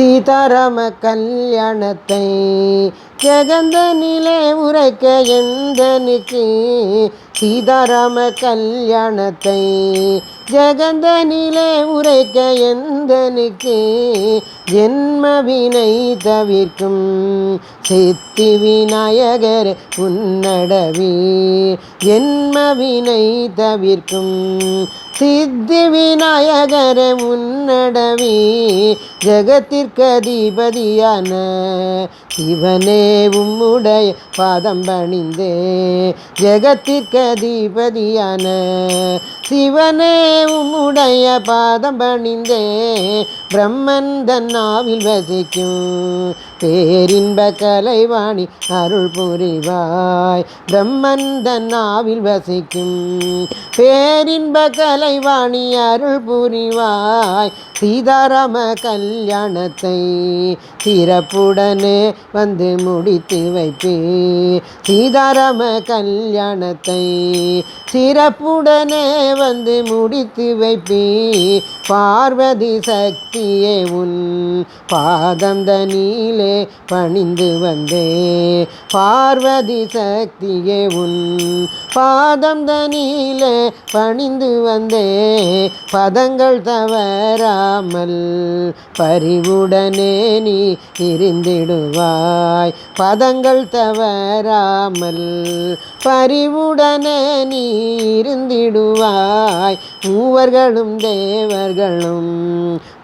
சீதாராம கல்யாணத்தை ஜெகந்த நிலை உரைக்க எந்தனுக்கு சீதாராம கல்யாணத்தை ஜெகந்தனிலே உரைக்க எந்தனுக்கு ஜென்மவினை தவிர்க்கும்? சித்தி விநாயகர் உன்னடவி ஜென்மவினை தவிர்க்கும். சித்தி விநாயகர் உன்னடவி ஜெகத்திற்கு அதிபதியான சிவனே உம்முடைய பாதம் பணிந்தே. ஜெகத்திற்கு அதிபதியான சிவனே உம்முடைய பாதம் பணிந்தே பிரம்மன் தன்னாவில் வசிக்கும் பேரின்ப கலைவாணி அருள் புரிவாய். பிரம்மன் தன்னாவில் வசிக்கும் பேரின்ப கலைவாணி அருள் புரிவாய். சீதாராம கல்யாணத்தை சிறப்புடனே வந்து முடித்து வைப்பே. சீதாராம கல்யாணத்தை சிறப்புடனே வந்து முடித்து வைப்பே. பார்வதி சக்தி சக்தியே உன் பாதம் தனியிலே பணிந்து வந்தே. பார்வதி சக்தியே உன் பாதம் தனியிலே பணிந்து வந்தே. பதங்கள் தவறாமல் பரிவுடனே நீ இருந்திடுவாய். பதங்கள் தவறாமல் பரிவுடனே நீ இருந்திடுவாய். மூவர்களும் தேவர்களும்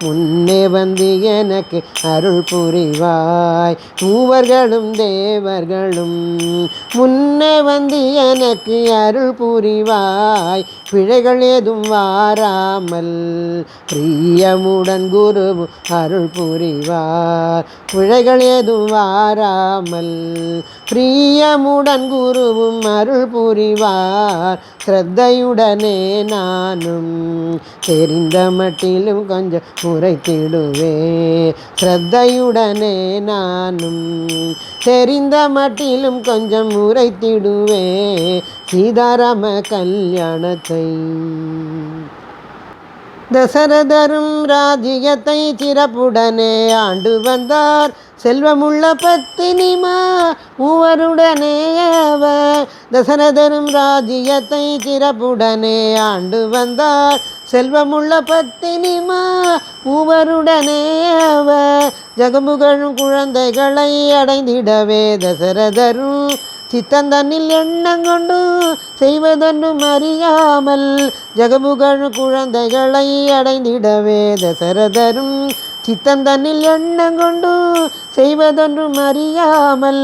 முன் முன்னே வந்து எனக்கு அருள் புரிவாய். மூவர்களும் தேவர்களும் முன்னே வந்து எனக்கு அருள் புரிவாய். பிழைகள் ஏதும் வாராமல் பிரியமுடன் குரு அருள் புரிவார். பிழைகள் ஏதும் வாராமல் பிரியமுடன் குருவும் அருள் புரிவார். ஸ்ரத்தையுடனே நானும் தெரிந்த மட்டிலும் கொஞ்சம் உரைத்திடுவே. ஸ்ரத்தையுடனே நானும் தெரிந்த மட்டிலும் கொஞ்சம் உரைத்திடுவே. சீதாராம கல்யாணத்தை தசரதரும் ராஜ்யத்தை சிறப்புடனே ஆண்டு வந்தார். செல்வமுள்ள பத்தினிமா மூவருடனே அவர். தசரதரும் ராஜ்யத்தை சிறப்புடனே ஆண்டு வந்தார். செல்வமுள்ள பத்தினிமா மூவருடனே அவர். ஜகமுகழும் குழந்தைகளை அடைந்திடவே தசரதரும் சித்தந்தன்னில் எண்ணம் கொண்டு செய்வதொன்றும் அறியாமல் ஜகமுகழ் குழந்தைகளை அடைந்திடவே தசரதரும் சித்தந்தன்னில் எண்ணம் கொண்டு செய்வதொன்றும் அறியாமல்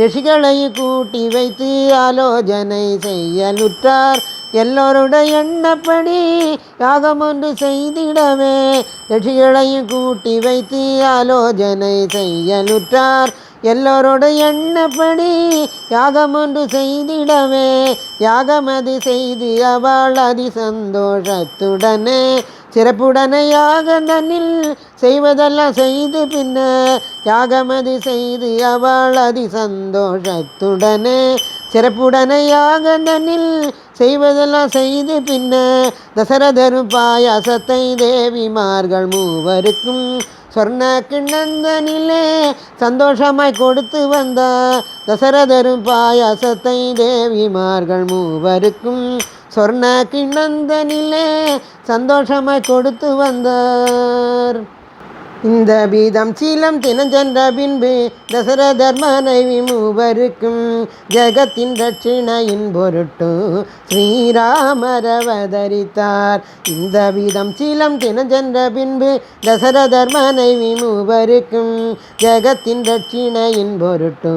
ரிஷிகளை கூட்டி வைத்து ஆலோசனை செய்யலுற்றார். எல்லோருடைய எண்ணப்படி யாகம் ஒன்று செய்திடவே ரிஷிகளையும் கூட்டி வைத்து ஆலோசனை செய்யலுற்றார். எல்லோரோட எண்ணப்படி யாகம் ஒன்று செய்திடவே. யாகமது செய்து அவள் அதி சந்தோஷத்துடனே. சிறப்புடனே யாக தன்னில் செய்வதெல்லாம் செய்து பின்ன யாகமது செய்து அவள் அதி சந்தோஷத்துடனே. சிறப்புடனே யாக தன்னில் செய்வதெல்லாம் செய்து பின்ன தசரதரும் பாயாசத்தை தேவிமார்கள் மூவருக்கும் சொர்ண கிண்ணந்தனிலே சந்தோஷமாய் கொடுத்து வந்த தசரதரும் பாயாசத்தை தேவிமார்கள் மூவருக்கும் சொர்ண கிண்ணந்தனிலே சந்தோஷமாய் கொடுத்து வந்தார். இந்த பீதம் சீலம் தினஞ்சென்ற பின்பு தசரதர் மனைவி மூவருக்கும் ஜெகத்தின் ரட்சிணையின் பொருட்டு ஸ்ரீராமர் அவதரித்தார் இந்த பீதம் சீலம் தினஞ்சென்ற பின்பு தசரதர் மனைவி மூவருக்கும் ஜெகத்தின் ரட்சிணையின் பொருட்டு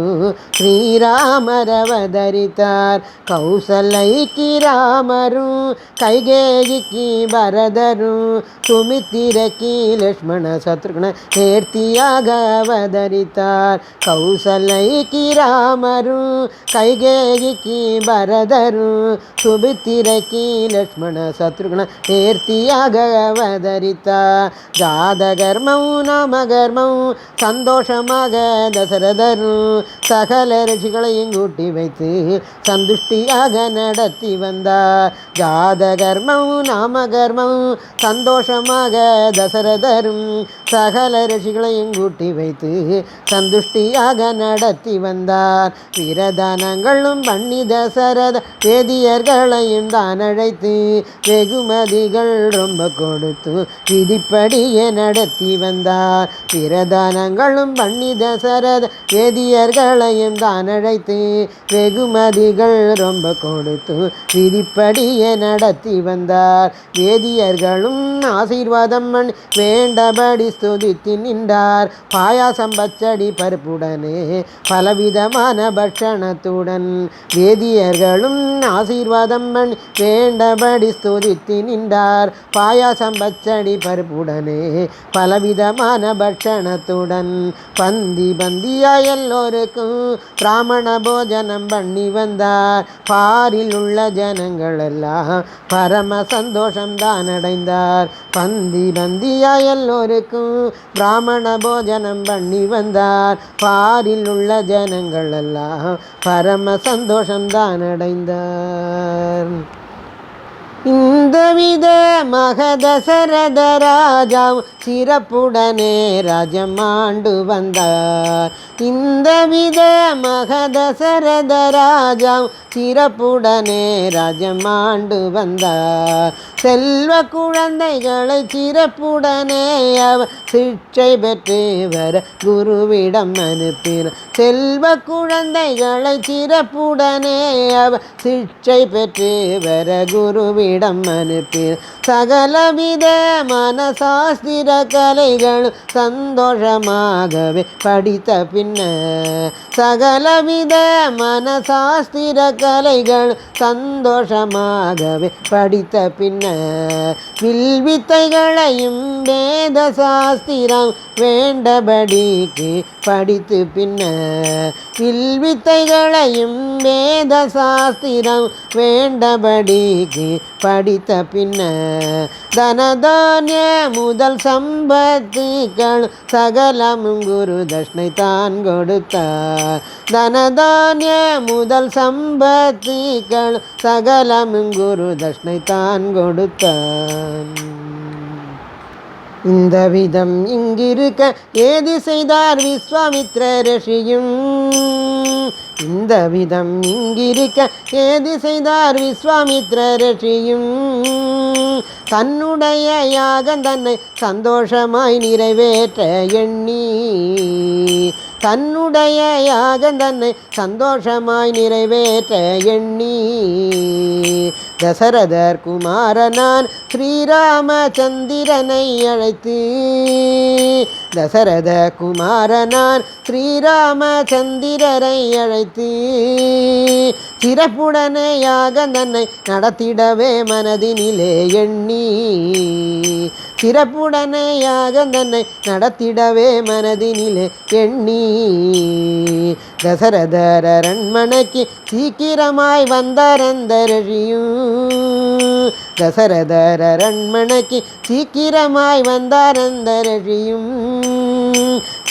ஸ்ரீராமர் அவதரித்தார் கௌசலைக்கு ராமரும் கைகேயிக்கு பரதரும் சுமித்திரக்கு லக்ஷ்மண சத்ரு இருக்கணும் நேர்த்தியாக அவதரித்தார். கௌசலைக்கு ராமரும் கைகேயிக்கு பரதரும் சுபித்திரைக்கு லக்ஷ்மண சத்ருகுண நேர்த்தியாக அவதரித்தார். ஜாதகர்மம் நாமகர்மம் சந்தோஷமாக தசரதரும் சகல ரிஷிகளையும் கூட்டி வைத்து சந்துஷ்டியாக நடத்தி வந்தார். ஜாதகர்மம் நாமகர்மம் சந்தோஷமாக தசரதரும் சகல ரிஷிகளையும் கூட்டி வைத்து சந்துஷ்டியாக நடத்தி வந்தார். வீரதானங்களும் பண்ணி தசரத வேதியர்களையும் தான் அழைத்து வெகுமதிகள் ரொம்ப கொடுத்து விதிப்படியே நடத்தி வந்தார். பிரதானங்களும் பண்ணி தசரத வேதியர்களையும் தான் அழைத்து வெகுமதிகள் ரொம்ப கொடுத்து விதிப்படியே நடத்தி வந்தார். வேதியர்களும் ஆசீர்வாதம் வேண்டபடி வேண்டபடி ஸ்துதித்து நின்றார் பாயாசம் பச்சடி பருப்புடனே பலவிதமான பட்சணத்துடன் வேதியர்களும் ஆசீர்வாதம் பண்ணி வேண்டபடி ஸ்துதித்து நின்றார் பாயாசம் பச்சடி பருப்புடனே பலவிதமான பட்சணத்துடன் பந்தி பந்தியா எல்லோருக்கும் பிராமண போஜனம் பண்ணி வந்தார். பாரில் உள்ள ஜனங்களெல்லாம் பரம சந்தோஷம் தான் அடைந்தார் பந்தி பந்தியா எல்லோருக்கும் பிராமண போஜனம் பண்ணி வந்தார். பாரில் உள்ள ஜனங்கள் எல்லாம் பரம சந்தோஷம்தான் அடைந்தார் இந்த வித மகதசரத ராஜாவும் சிறப்புடனே ராஜமாண்டு வந்தார். இந்த வித மகதசரத ராஜாவும் சிறப்புடனே ராஜமாண்டு வந்தார். செல்வ குழந்தைகளை சிறப்புடனே அவர் சிற்றை பெற்று வர குருவிடம் அனுப்பினார். செல்வ குழந்தைகளை சிறப்புடனே அவர் சிற்றை பெற்று வர குருவிடம் அனுப்பினார். சகலவித மனசாஸ்திர கலைகளும் சந்தோஷமாகவே படித்த பின்னர் சகலவித மனசாஸ்திர கலைகள் சந்தோஷமாகவே படித்த பின்னர் வில்வித்தைகளையும் வேத சாஸ்திரம் வேண்டபடிக்கு படித்து பின்ன வில்வித்தைகளையும் வேத சாஸ்திரம் வேண்டபடிக்கு படித்த பின்ன தனதானிய முதல் சம்பத்துக்கள் சகலமும் குரு தட்சிணை தான் கொடுத்தார். தனதானிய முதல் சம்பத்துக்கள் சகலமும் குரு தட்சிணை தான் கொடுத்தான். இந்த விதம் இங்கிருக்க ஏது செய்தார் விஸ்வாமித்ர ரிஷியும்? இந்த விதம் இங்கிருக்க ஏது செய்தார் விஸ்வாமித்ர ரிஷியும்? தன்னுடைய யாகம் தன்னை சந்தோஷமாய் நிறைவேற்ற எண்ணி தன்னுடைய யாகம் தன்னை சந்தோஷமாய் நிறைவேற்ற எண்ணி தசரதர் குமாரனான் ஸ்ரீராமச்சந்திரனை அழைத்து. தசரத குமாரனான் ஸ்ரீராமச்சந்திரரை அழைத்து. சிறப்புடனேயாக தன்னை நடத்திடவே மனதினிலே எண்ணி. சிறப்புடனேயாக தன்னை நடத்திடவே மனதினிலே எண்ணி. தசரதர் அரண்மனைக்கு சீக்கிரமாய் வந்தார் அந்த அரண்மனைக்கு சீக்கிரமாய் வந்தார்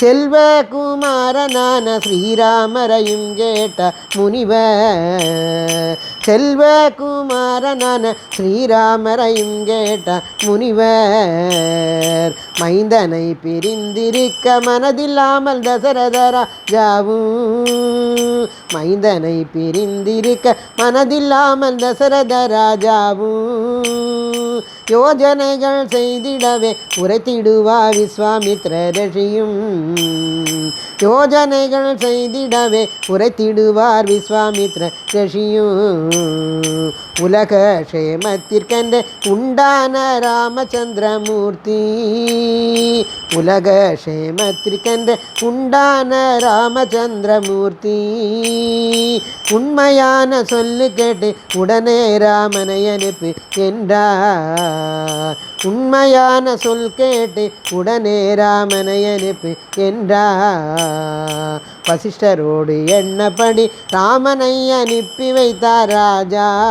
செல்வகுமாரனான ஸ்ரீராமரையும் கேட்ட முனிவர். செல்வகுமாரனான ஸ்ரீராமரையும் கேட்ட முனிவர். மைந்தனை பிரிந்திருக்க மனதில்லாமல் தசரதரா ஜாவும் மைந்தனை பிரிந்திருக்க மனதில்லாமல் தசரத ராஜாவும் யோஜனைகள் செய்திடவே உரைத்திடுவா விஸ்வாமித்ர ரிஷியும். யோஜனைகள் செய்திடவே உரைத்திடுவார் விஸ்வாமித்ர ரிஷியும். உலக க்ஷேமத்திற்கென்று உண்டான ராமச்சந்திரமூர்த்தி. உலக க்ஷேமத்திற்கென்று உண்டான ராமச்சந்திரமூர்த்தி. உண்மையான சொல்லு கேட்டு உடனே ராமனை அனுப்பு என்றார். உண்மையான சொல் கேட்டு உடனே ராமனை அனுப்பு என்றார். வசிஷ்டரோடு எண்ணப்படி ராமனை அனுப்பி வைத்தார் ராஜா.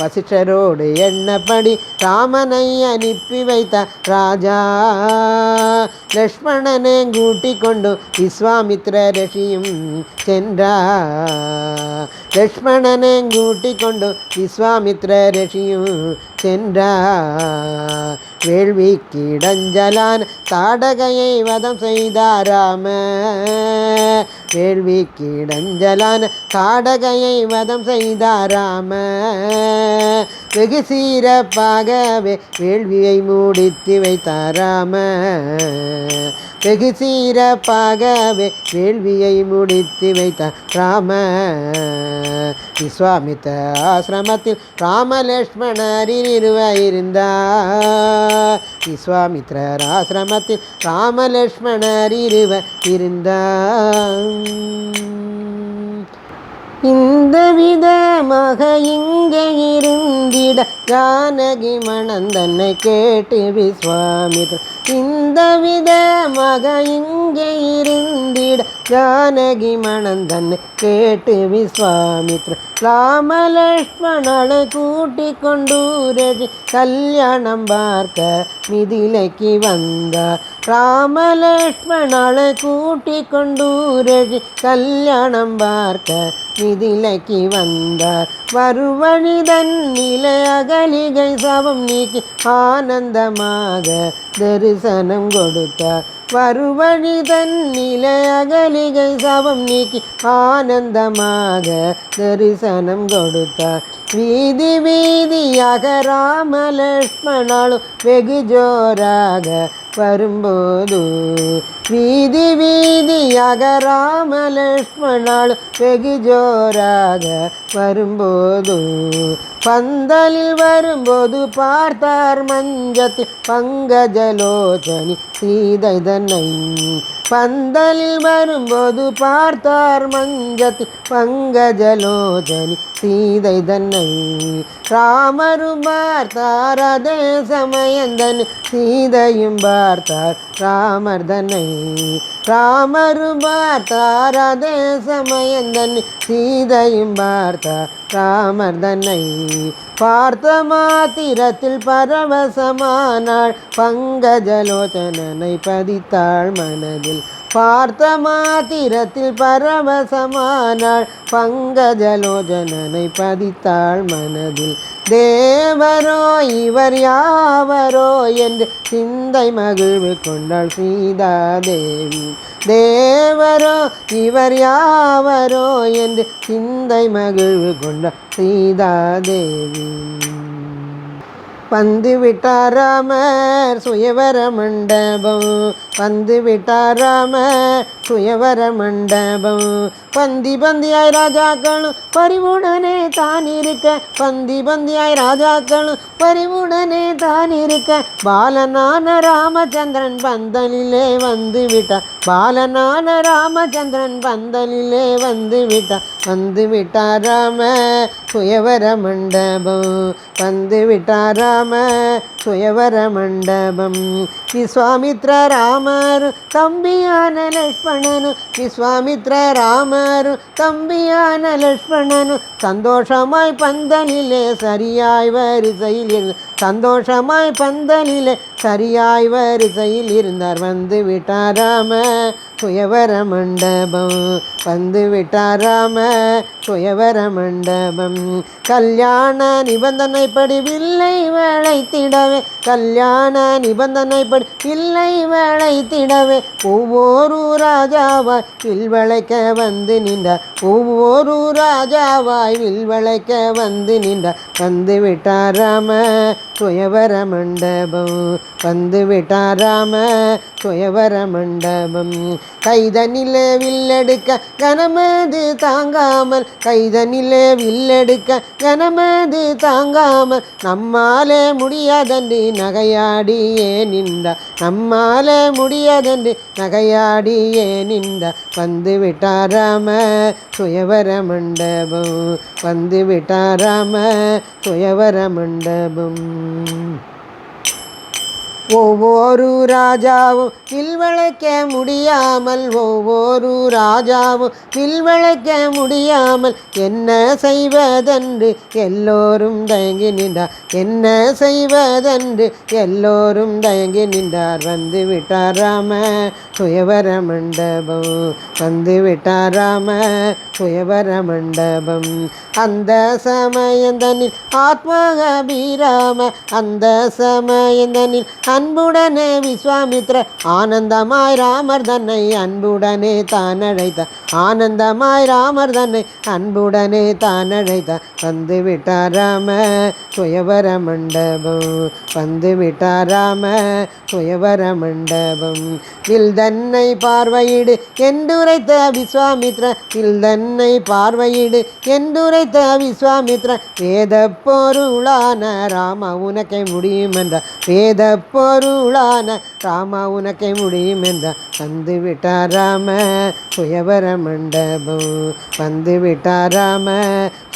வசிஷ்டரோடு எண்ணப்படி ராமனை அனுப்பி வைத்த ராஜா. லக்ஷ்மணனை கூட்டிக் கொண்டு விஸ்வாமித்ர ரிஷியும் சென்றா. லக்ஷ்மணனை கூட்டிக் கொண்டு விஸ்வாமித்ர ரிஷியும் சென்றா. வேள்வி கிடஞ்சலான் தாடகையை வதம் செய்தாராம வேள்வி கிடஞ்சலான் தாடகையை வதம் செய்தாராம வெகு சீரப்பாகவே வேள்வியை முடித்து வைத்தாராம. வெகு சீரப்பாகவே வேள்வியை முடித்து வைத்தார் ராம விஸ்வாமித்த ஆசிரமத்தில் ராமலட்சுமணரின் இருவர் விஸ்வாமித்ரர் ஆசிரமத்தில் ராமலட்சுமணர் இருவர் இருந்தார். இந்த விதமாக இங்கே இருந்திட ஜானகி மணந்தன்னை கேட்டு விஸ்வாமித்ர இந்த விதமாக இங்கே இருந்திட ஜானகி மணந்தன்னை கேட்டு விஸ்வாமித்ர ராமலக்ஷ்மணனை கூட்டி கொண்டு கல்யாணம் பார்க்க மிதிலைக்கு வந்தார். ராமலக்ஷ்மணனை கூட்டி கொண்டு கல்யாணம் பார்க்க மிதிலைக்கு வந்தார். வருவழிதன் நிலை அகலிகை சவம் நீக்கி ஆனந்தமாக தரிசனம் கொடுத்தார் வருவழி நிலை அகலிகை சவம் நீக்கி ஆனந்தமாக தரிசனம் கொடுத்தார் வீதி வீதியாக ராமலக்ஷ்மணாலும் வெகு ஜோராக வரும்போது வீதி வீதியாக ராமலக்ஷ்மணாலும் வெகு ஜோராக வரும்போது பந்தலில் வரும்போது பார்த்தார் மஞ்சத்தில் பங்கஜலோச்சனி சீதை பந்தலில் வரும்போது பார்த்தார் மஞ்சத்தில் பங்கஜலோச்சனி சீதை ராமரும் பார்த்தார் அதே சமயந்தன் சீதையும் பார்த்தார் ராமர் தன்னை ராமரும் பார்த்தார் அதே சமயம் சமயந்தன் சீதையும் பார்த்தார் ராமர் தன்னை பார்த்த மாத்திரத்தில் பரவசமானாள் பங்கஜலோச்சனனை பதித்தாள் மனதில். பார்த்த மாத்திரத்தில் பரவசமானாள் பங்கஜலோஜனனை பதித்தாள் மனதில். தேவரோ இவர் யாவரோ? என்று சிந்தை மகிழ்வு கொண்டாள் சீதா தேவி தேவரோ இவர் யாவரோ? என்று சிந்தை மகிழ்வு கொண்டாள் சீதா தேவி விட்டார் விட்டாராமர் சுயவர மண்டபம் வந்து விட்டாராமர் சுயவர மண்டபம் பந்தி பந்தியாய் ராஜாக்களும் பரிவுடனே தான் இருக்க பந்தி பந்தியாய் ராஜாக்களும் பரிவுடனே தான் இருக்க. பாலனான ராமச்சந்திரன் பந்தலிலே வந்து விட்டார். பாலனான ராமச்சந்திரன் பந்தலிலே வந்து விட்டார். வந்து விட்டார் ராம சுயவர மண்டபம். வந்து விட்டார் ராம சுயவர மண்டபம். விஸ்வாமித்ர ராமர் தம்பியான லக்ஷ்மணனு விஸ்வாமித்ர ராமர் தம்பியான லக்ஷ்மணனு சந்தோஷமாய் பந்தலிலே சரியாய் வரிசையில் இருந்து சந்தோஷமாய் பந்தனிலே சரியாய் வரிசையில் இருந்தார் வந்து விட்டாராம சுயவர மண்டபம் வந்து விட்டாராம சுயவர மண்டபம். கல்யாண நிபந்தனைப்படி வில்லை வளைத்திடவே. கல்யாண நிபந்தனைப்படி வில்லை வளைத்திடவே. ஒவ்வொரு ராஜாவாய் வில் வளைக்க வந்து நின்றார். ஒவ்வொரு ராஜாவாய் வில் வளைக்க வந்து நின்றார். வந்து விட்டாராம சுயவர மண்டபம் வந்து விட்டார் ராம சுயவர மண்டபம் கைத நில வில்லெடுக்க கனமது தாங்காமல் கைத நில வில்லெடுக்க கனமது தாங்காமல் நம்மாலே முடியாதன்று நகையாடியே நின்ற நம்மாலே முடியாதன்று நகையாடியே நின்ற வந்து விட்டார் ராம சுயவர மண்டபம் வந்து விட்டார் ராம சுயவர மண்டபம் மண்டபம் ஒவ்வொரு ராஜாவும் வில்வளைக்க முடியாமல் ஒவ்வொரு ராஜாவும் வில்வளைக்க முடியாமல் என்ன செய்வதென்று எல்லோரும் தயங்கி நின்றார். என்ன செய்வதென்று எல்லோரும் தயங்கி நின்றார். வந்து விட்டார் ராம சுயவர மண்டபம் வந்து விட்டார் ராம சுயவர மண்டபம் அந்த சமயந்தனில் ஆத்மகபீராம அந்த சமயந்தனில் அன்புடனே விஸ்வாமித்ர ஆனந்தமாய் ராமர் தன்னை அன்புடனே தான் அழைத்த ஆனந்தமாய் ராமர் தன்னை அன்புடனே தான் அழைத்த வந்து விட்டார் ராம சுயவர மண்டபம் வந்து விட்டார் ராம சுயவர மண்டபம் வில் தன்னை பார்வையிடு என்றுரைத்த விஸ்வாமித்ர இல் தன்னை பார்வையிடு என்றுரைத்த விஸ்வாமித்ர வேத பொருளான ராம உனக்கை முடியும் என்ற வேத பொருளான ராம உனக்கை முடியும் என்ற வந்து விட்டார் ராம சுயவர மண்டபம். வந்து விட்டார் ராம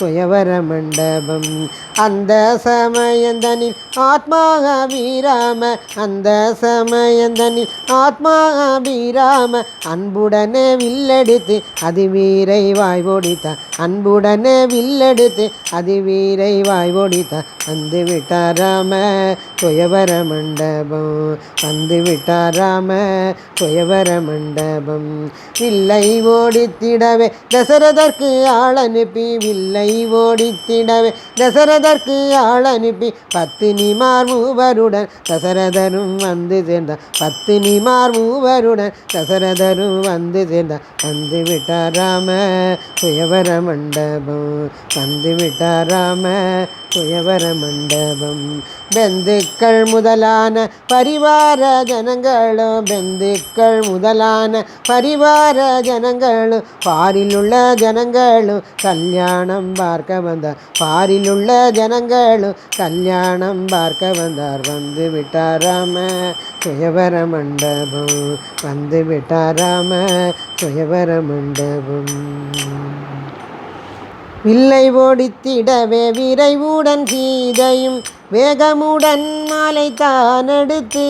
சுயவர மண்டபம். அந்த சமயந்தனில் ஆத்மாக வீராம அந்த சமயந்தனில் ஆத்மாக அபிராம அன்புடனே வில்லெடுத்து அது வீரை வாய் ஓடித்த அன்புடனே வில்லெடுத்து அது வீரை வாய் ஓடித்த வந்து விட்டாராம துயவர மண்டபம் வந்து விட்டாராம துயவர மண்டபம். வில்லை ஓடித்திடவே தசரதற்கு ஆள் அனுப்பி வில்லை ஓடித்திடவே தசரதற்கு ஆள் அனுப்பி பத்தினிமார் மூவருடன் தசரதரும் வந்து சேர்ந்தார். பத்தினிமார் மூவருடன் தசரதரும் வந்து சேர்ந்தார் வந்து விட்டார் ராம. சுயவர மண்டபம் வந்து விட்டார் ராம. சுயவர மண்டபம். பெந்துக்கள் முதலான பரிவார ஜனங்களும் பெந்துக்கள் முதலான பரிவார ஜனங்களும் பாரிலுள்ள ஜனங்களும் கல்யாணம் பார்க்க வந்தார். பாரிலுள்ள ஜனங்களும் கல்யாணம் பார்க்க வந்தார். வந்து விட்டாராம சுயவர மண்டபம் வந்து விட்டாராம சுயவர மண்டபம் வில்லை ஓடித்திடவே விரைவுடன் சீதையும் வேகமுடன் மாலை தான் எடுத்து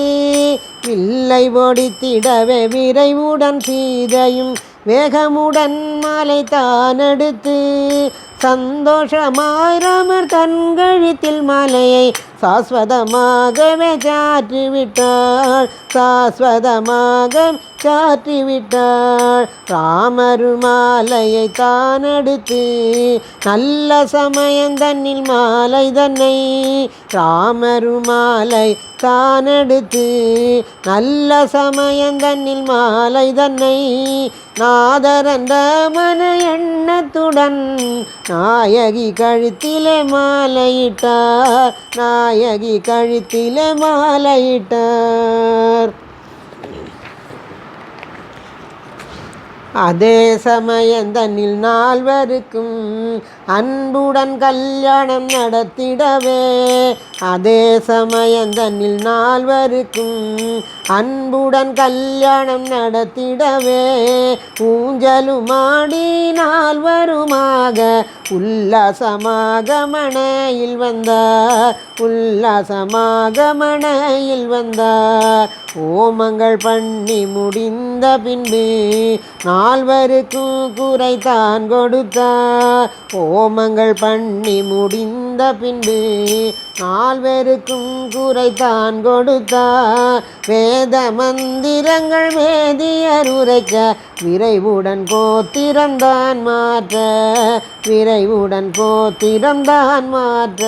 வில்லை ஓடித்திடவே விரைவுடன் சீதையும் வேகமுடன் மாலை தான் எடுத்து சந்தோஷமாய் ராமர் தன் கழுத்தில் மாலையை சாஸ்வதமாகவே சாற்றிவிட்டாள். சாஸ்வதமாக சாற்றிவிட்டாள். விட்டாள் மாலையை தான் எடுத்து நல்ல சமயம் தன்னில் மாலை தன்னை ராமரு மாலை தான் எடுத்து நல்ல சமயம் தன்னில் மாலை தன்னை நாதரந்த மன எண்ணத்துடன் நாயகி கழுத்திலே மாலையிட்டார். நாயகி கழுத்தில மாலையிட்டார். அதே சமயம் தன்னில் நால்வருக்கும் அன்புடன் கல்யாணம் நடத்திடவே. அதே சமயம் தன்னில் நால்வருக்கும் அன்புடன் கல்யாணம் நடத்திடவே. ஊஞ்சலுமாடி நால்வருமாக உல்லாசமாக மனையில் வந்தார். உல்லாசமாக மனையில் வந்தார். ஓமங்கள் பண்ணி முடிந்த பின்பு நால்வருக்கும் குறைத்தான் கொடுத்தார். ஓ ஹோமங்கள் பண்ணி முடிந்த பின்பு நால்வருக்கும் குறைத்தான் கொடுத்தார். வேத மந்திரங்கள் வேதியர் உரைக்க விரைவுடன் கோத்திரம்தான் மாற்ற விரைவுடன் கோத்திரம்தான் மாற்ற.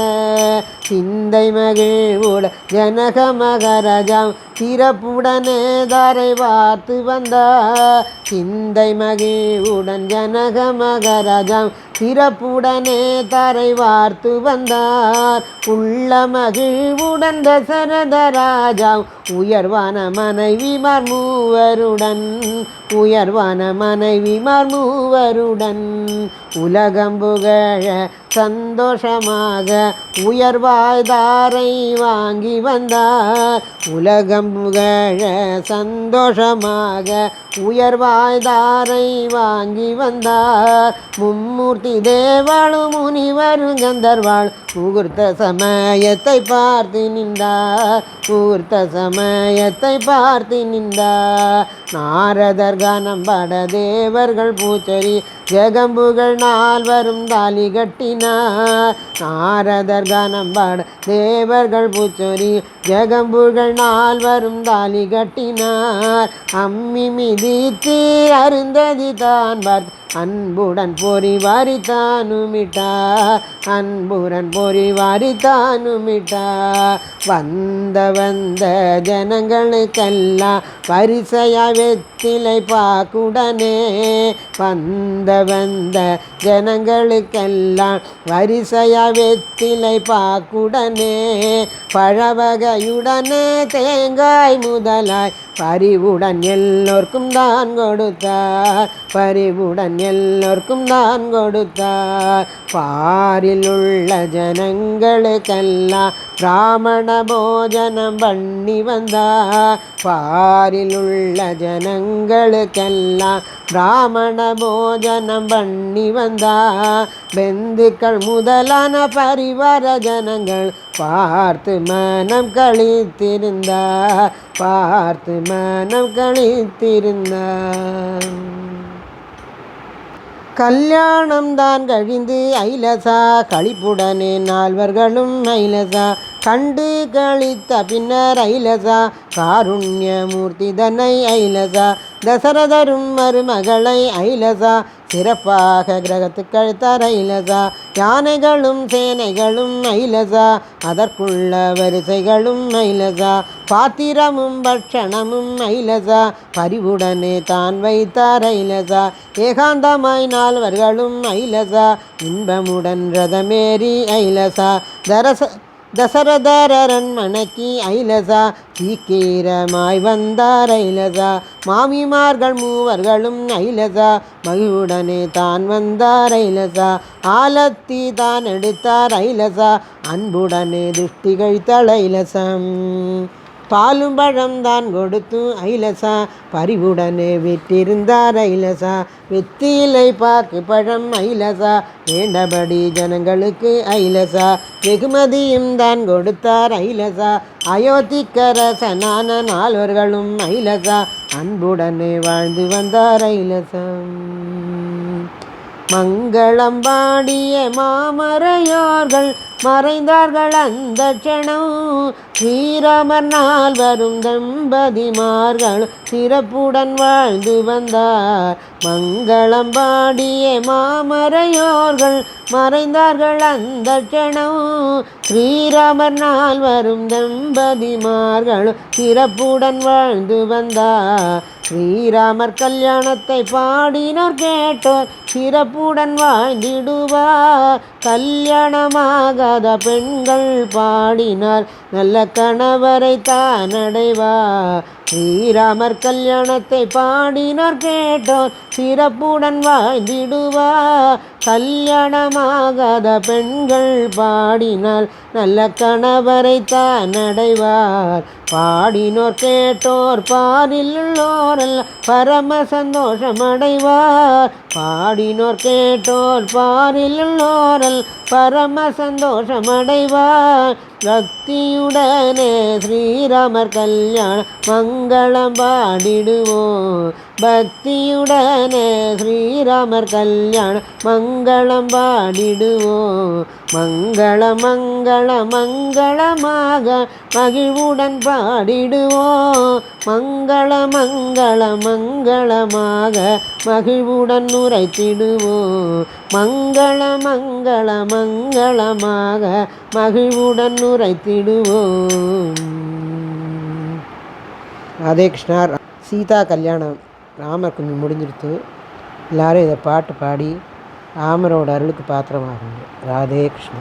சிந்தை மகிழ்வுட ஜனக மகரஜாம் சிறப்புடனே தாரை பார்த்து வந்தார். சிந்தை மகிழ்வுடன் ஜனக மகரஜாம் சிறப்புடனே தரை வார்த்து வந்தார். உள்ள மகிழ்வுடன் தசரத ராஜா உயர்வான மனைவிமார் மூவருடன் உயர்வான மனைவிமார் மூவருடன் உலகம் புகழ சந்தோஷமாக உயர்வாய்தாரை வாங்கி வந்தார். உலகம் புகழ சந்தோஷமாக உயர்வாய்தாரை வாங்கி வந்தார். மும்மூர்த்தி தேவாளு முனிவரும் கந்தர்வாள் முகூர்த்த சமயத்தை பார்த்து நின்றார். முகூர்த்த சம சமயத்தை பார்த்து நின்றா. நாரதர் கனம் பட தேவர்கள் பூச்சரி ஜெகம்புகள் நால்வரும் தாலி கட்டினார் நாரதர் கனம் பட தேவர்கள் பூச்சொரி ஜெகம்புகள் நால்வரும் தாலி கட்டினார் அம்மி மிதித்து அருந்ததி தான் பார்த்து அன்புடன் பொறி வாரித்தானுமிட்டா. அன்புடன் பொறி வாரித்தானுமிட்டா. வந்த வந்த ஜனங்களுக்கெல்லாம் வரிசையா வெத்திலை பாக்குடனே. வந்த வந்த ஜனங்களுக்கெல்லாம் வரிசையா வெத்திலை பாக்குடனே. பழவகையுடனே தேங்காய் முதலாய் பறிவுடன் எல்லோருக்கும் தான் கொடுத்தார். பறிவுடன் எல்லோருக்கும் தான் கொடுத்தார். பாரில் உள்ள ஜனங்களுக்கெல்லாம் பிராமண போஜனம் பண்ணி வந்தா பாரில் உள்ள ஜனங்களுக்கெல்லாம் பிராமண போஜனம் பண்ணி வந்தா பெந்துக்கள் முதலான பரிவார ஜனங்கள் பார்த்து மனம் கழித்திருந்தா பார்த்து மனம் கழித்திருந்தா கல்யாணம் தான் கழிந்து ஐலசா கழிப்புடனே நால்வர்களும் ஐலசா கண்டு கழித்த பின்னர் ஐலசா காருண்யமூர்த்தி தன்னை ஐலசா தசரதரும் மருமகளை ஐலசா சிறப்பாக கிரகத்து அழுத்தார் ஐலசா யானைகளும் சேனைகளும் ஐலசா அதற்குள்ள வரிசைகளும் ஐலசா பாத்திரமும் பட்சணமும் ஐலசா பரிவுடனே தான் வைத்தார் ஐலசா ஏகாந்தமாய் நால்வர்களும் ஐலசா இன்பமுடன் ரதமேறி ஐலசா தரச தசரதர் அரண்மனைக்கு ஐலசா சீக்கிரமாய் வந்தார் ஐலசா. மாமிமார்கள் மூவர்களும் ஐலசா மகிழ்வுடனே தான் வந்தார் ஐலசா. ஆலத்தி தான் எடுத்தார் ஐலசா அன்புடனே துஷ்டி கழித்தாள் ஐலசம் பாலும் பழம் தான் கொடுத்தும் ஐலசா. பறிவுடனே விட்டிருந்தார் ஐலசா. வெத்திலை பாக்கு பழம் ஐலசா. வேண்டபடி ஜனங்களுக்கு ஐலசா. வெகுமதியும் தான் கொடுத்தார் ஐலசா. அயோத்திக்கரசனான நால்வர்களும் ஐலசா. அன்புடனே வாழ்ந்து வந்தார் ஐலசா. மங்களம் பாடிய மாமரையோர்கள் மறைந்தார்கள் அந்த க்ஷணம். ஸ்ரீராமர் வரும் தம்பதிமார்கள் சிறப்புடன் வாழ்ந்து வந்தார். மங்களம் பாடிய மாமரையோர்கள் மறைந்தார்கள் அந்த கணம் ஸ்ரீராமர் வரும் தம்பதிமார்கள் சிறப்புடன் வாழ்ந்து வந்தார். ஸ்ரீராமர் கல்யாணத்தை பாடினோர் கேட்டோர் சிறப்புடன் வாழ்ந்திடுவார் கல்யாணமாகாத பெண்கள் பாடினார் நல்ல கணவரை தான் அடைவார் ஸ்ரீராமர் கல்யாணத்தை பாடினார் கேட்டோர் சிறப்புடன் வாழ்ந்திடுவார் கல்யாணமாகாத பெண்கள் பாடினால் நல்ல கணவரை தான் அடைவார். பாடினோர் கேட்டோர் பாரில் உள்ளோரெல்லாம் பரம சந்தோஷம் அடைவார் பாடினோர் கேட்டோர் பாரில் உள்ளோரல் பரம சந்தோஷம் அடைவார் பக்தியுடனே ஸ்ரீராமர் கல்யாண மங்களம் பாடிடுவோம் பக்தியுடனே ஸ்ரீராமர் கல்யாணம் மங்களம் பாடிடுவோம் மங்கள மங்கள மங்களமாக மகிழ்வுடன் பாடிடுவோம் மங்கள மங்கள மங்களமாக மகிழ்வுடன் உரைத்திடுவோம் மங்கள மங்கள மங்களமாக மகிழ்வுடன் உரைத்திடுவோம் ராதே கிருஷ்ணா சீதா கல்யாணம். ராமர் கொஞ்சம் முடிஞ்சிருத்து எல்லாரும் இதை பாட்டு பாடி ராமரோட அருளுக்கு பாத்திரமாகுங்க. ராதே கிருஷ்ணா.